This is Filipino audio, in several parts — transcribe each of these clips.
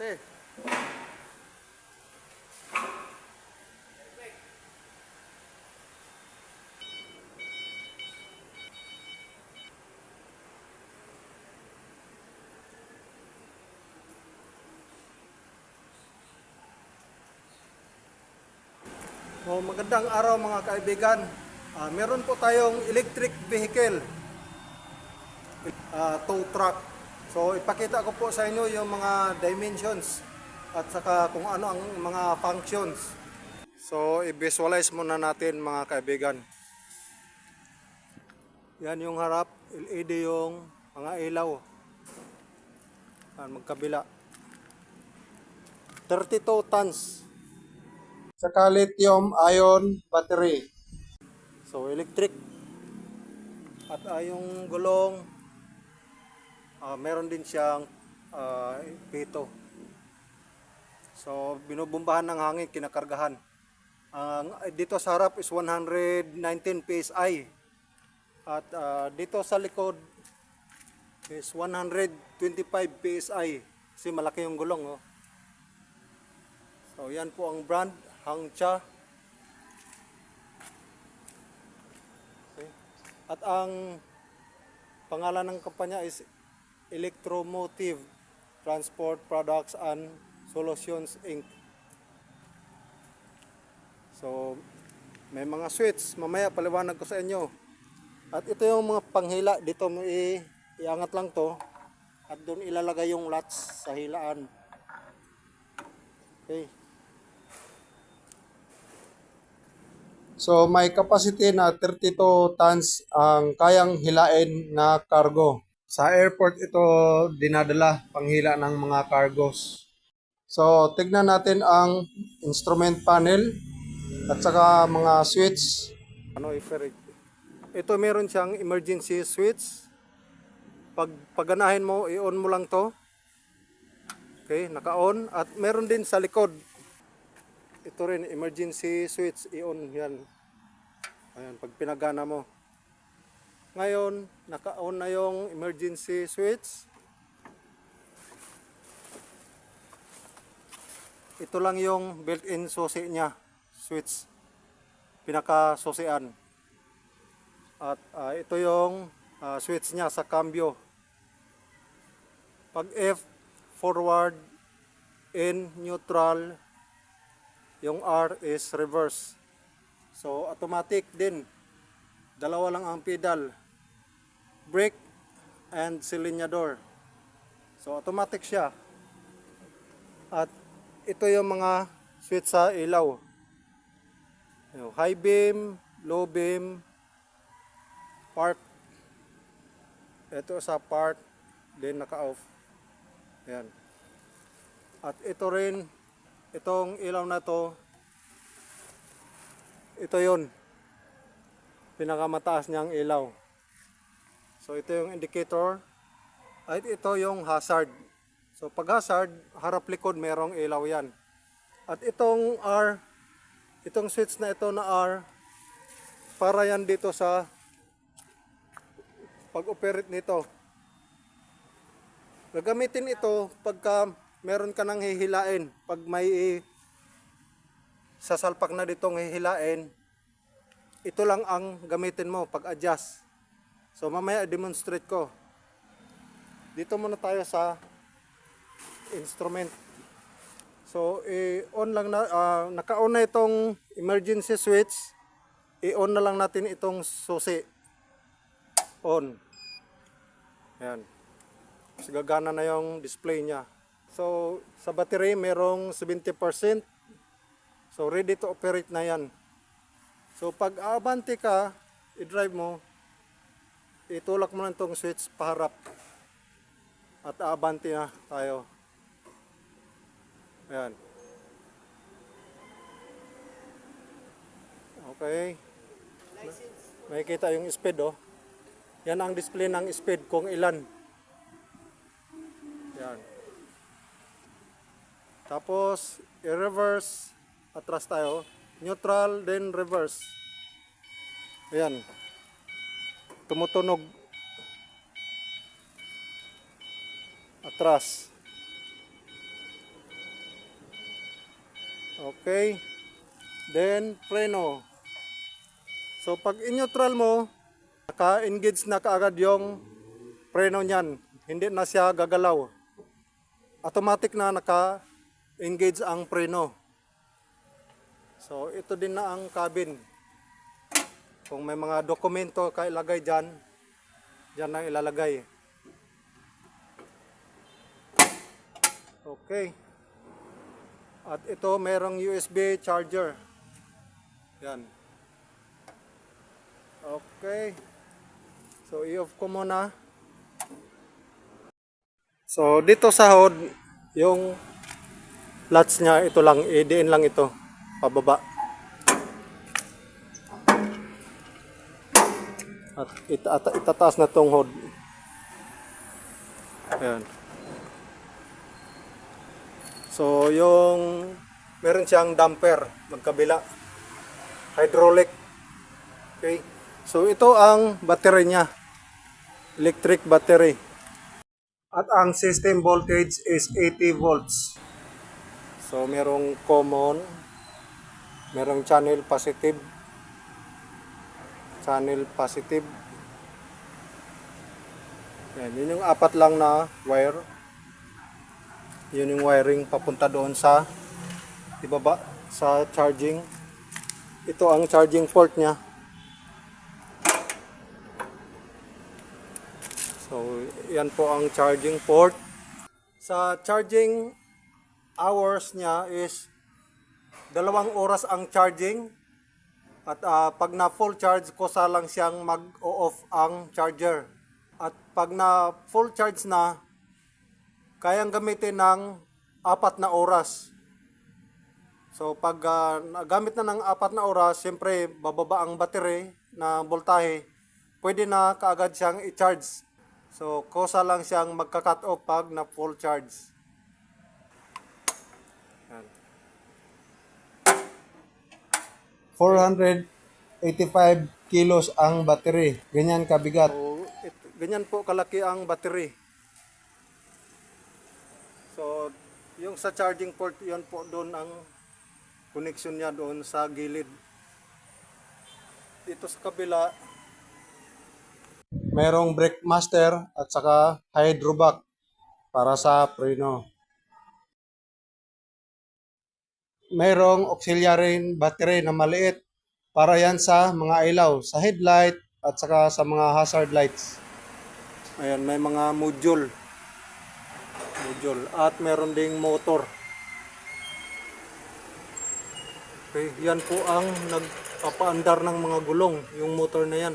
ate. Oh, magandang araw mga kaibigan. Ah, meron po tayong electric vehicle, ah, tow truck. So ipakita ko po sa inyo yung mga dimensions at saka kung ano ang mga functions. So i-visualize muna natin mga kaibigan. Yan yung harap, LED yung mga ilaw. Yan, magkabila. 32 tons saka lithium ion battery. So electric. At ah, yung gulong ah, meron din siyang ah, pito. So binubumbahan ng hangin, kinakargahan. Ang dito sa harap is 119 PSI. At ah, dito sa likod is 125 PSI. Kasi malaki yung gulong, oh. So yan po ang brand, Hangcha. Okay. At ang pangalan ng kampanya is Electromotive Transport Products and Solutions Inc. So may mga switch, mamaya paliwanag ko sa inyo. At ito yung mga panghila, dito mo i- iangat lang to at doon ilalagay yung latch sa hilaan. Okay. So may capacity na 32 tons ang kayang hilain na cargo. Sa airport ito dinadala panghila ng mga cargos. So tignan natin ang instrument panel at saka mga switch. Ano i-ferret? Ito meron siyang emergency switch. Pag paganahin mo, i-on mo lang to. Okay, naka-on at meron din sa likod ito rin, emergency switch, i-on yan. Ayan, pag pinagana mo. Ngayon, naka-on na yung emergency switch. Ito lang yung built-in susi niya, switch. Pinaka-susian. At ah, ito yung ah, switch niya sa cambio. Pag F, forward, in, neutral, yung R is reverse. So automatic din. Dalawa lang ang pedal. Brake and silinyador. So automatic siya. At ito yung mga switch sa ilaw. High beam, low beam, park. Ito sa park, din naka-off. Ayan. At ito rin, itong ilaw na to ito yon pinakamataas niyang ilaw so ito yung indicator. At ito yung hazard. So pag hazard harap likod merong ilaw yan. At itong R itong switch na ito na R para yan dito sa pag-operate nito. Gagamitin ito pagka meron ka nang hihilain. Pag may sasalpak na ditong hihilain ito lang ang gamitin mo pag adjust so mamaya demonstrate ko. Dito muna tayo sa instrument. So i-on lang na ah, naka-on na itong emergency switch. I-on na lang natin itong susi. On. Yan Tapos gagana na yung display niya. So, sa battery, merong 70%. So, ready to operate na yan. So, pag abante ka, i-drive mo, itulak mo lang itong switch paharap. At abante na tayo. Ayan. Okay. May kita yung speed, oh. Yan ang display ng speed kung ilan. Yan. Tapos, i-reverse, atras tayo. Neutral, then reverse. Ayan. Tumutunog. Atras. Okay. Then, preno. So, pag in-neutral mo, naka-engage na kaagad yung preno niyan. Hindi na siya gagalaw. Automatic na naka-engage ang preno. So, ito din na ang cabin. Kung may mga dokumento ka ilagay dyan, dyan na ilalagay. Okay. At ito merong USB charger. Yan. Okay. So i-off ko muna. So dito sa hood, yung latch niya ito lang, i-diin lang ito pababa. At ita- itataas na tong hood. Ayan. So, yung meron siyang damper magkabila. Hydraulic. Okay. So, ito ang battery niya. Electric battery. At ang system voltage is 80 volts. So, merong common, merong channel positive, channel positive. Yan, yun yung apat lang na wire. Yun yung wiring papunta doon sa ibaba sa charging. Ito ang charging port niya. So, yan po ang charging port. Sa charging hours niya is dalawang oras ang charging. At ah, pag na full charge, kusa lang siyang mag-off ang charger. At pag na full charge na, kayang gamitin ng apat na oras. So pag ah, nagamit na ng apat na oras, siyempre bababa ang battery na voltahe, pwede na kaagad siyang i-charge. So kusa lang siyang magka-cut off pag na full charge. 485 kilos ang battery. Ganyan kabigat. So, it- ganyan po kalaki ang battery. So, yung sa charging port, yun po doon ang connection niya doon sa gilid. Dito sa kabila, merong brake master at saka hydrovac para sa preno. Merong auxiliary battery na maliit para yan sa mga ilaw, sa headlight at saka sa mga hazard lights. Ayan, may mga module module at meron ding motor. Okay, yan po ang nagpapaandar ng mga gulong, yung motor na yan.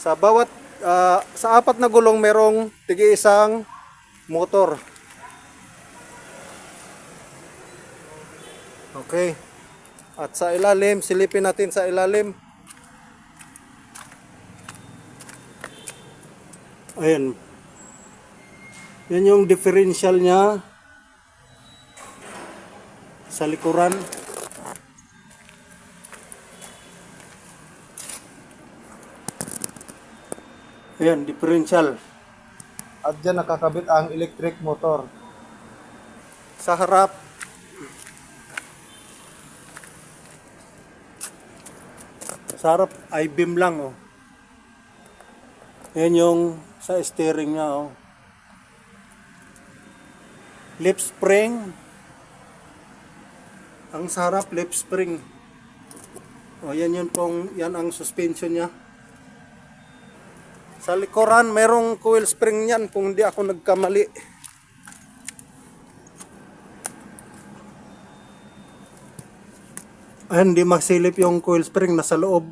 Sa bawat ah, sa apat na gulong merong tigi isang motor. Okay. At sa ilalim, silipin natin sa ilalim. Ayan, yan yung differential niya sa likuran. Ayan, differential. At dyan nakakabit ang electric motor. Sa harap, sa harap ay beam lang oh. Yan yung sa steering niya oh lip spring. Ang sarap lip spring. O yan yun pong, yan ang suspension niya. Sa likuran, merong coil spring yan kung hindi ako nagkamali. Ay, hindi magsilip yung coil spring nasa loob.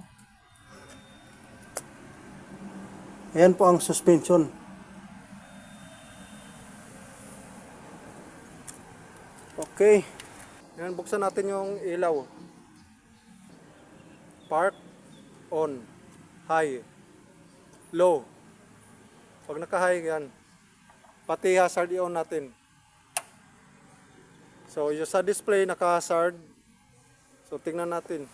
Ayan po ang suspension. Okay. Yan, buksan natin yung ilaw. Park, on, high, low. Pag naka-high yan, pati hazard i-on natin. So, yung sa display, naka-hazard. So, tingnan natin.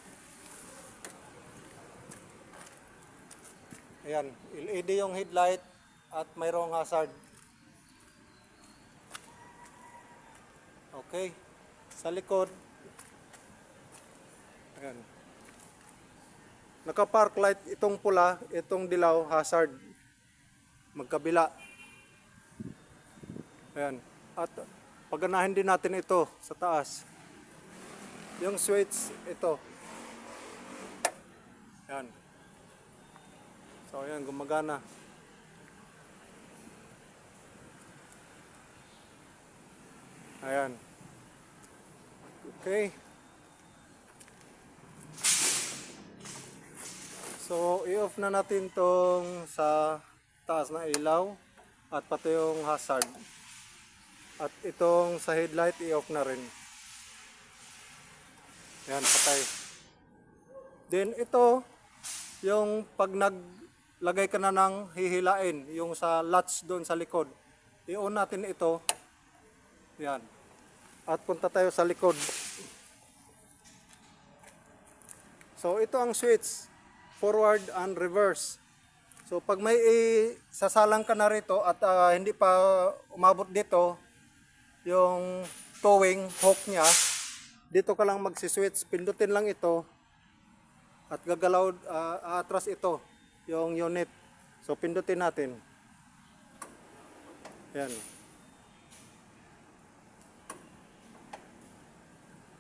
Ayan, LED yung headlight at mayroong hazard. Okay. Sa likod. Ayan. Naka-park light itong pula, itong dilaw, hazard. Magkabila. Ayan. At paganahin din natin ito sa taas. Yung switch, ito. Ayan. So, ayan, gumagana. Ayan. Okay. So, i-off na natin tong sa taas na ilaw at pati yung hazard. At itong sa headlight, i-off na rin. Ayan, patay. Then ito, yung pag naglagay ka na ng hihilain, yung sa latch doon sa likod, i-on natin ito. Yan. At punta tayo sa likod. So ito ang switch, forward and reverse. So pag may sasalang ka na rito at ah, hindi pa umabot dito yung towing hook niya, dito ka lang magsiswitch, pindutin lang ito at gagalaw ah, atras ito yung unit. So pindutin natin. Yan.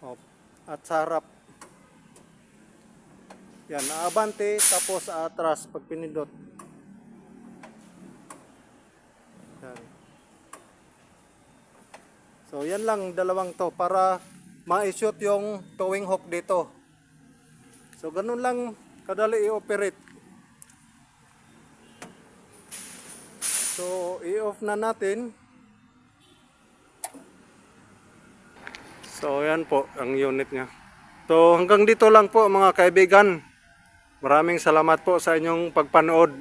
Oh, at sa harap. Yan, aabante tapos atras pag pinindot. Yan. So yan lang dalawang to para ma-shoot yung towing hook dito. So ganun lang kadali i-operate. So i-off na natin. So yan po ang unit niya. So hanggang dito lang po mga kaibigan. Maraming salamat po sa inyong pagpanood.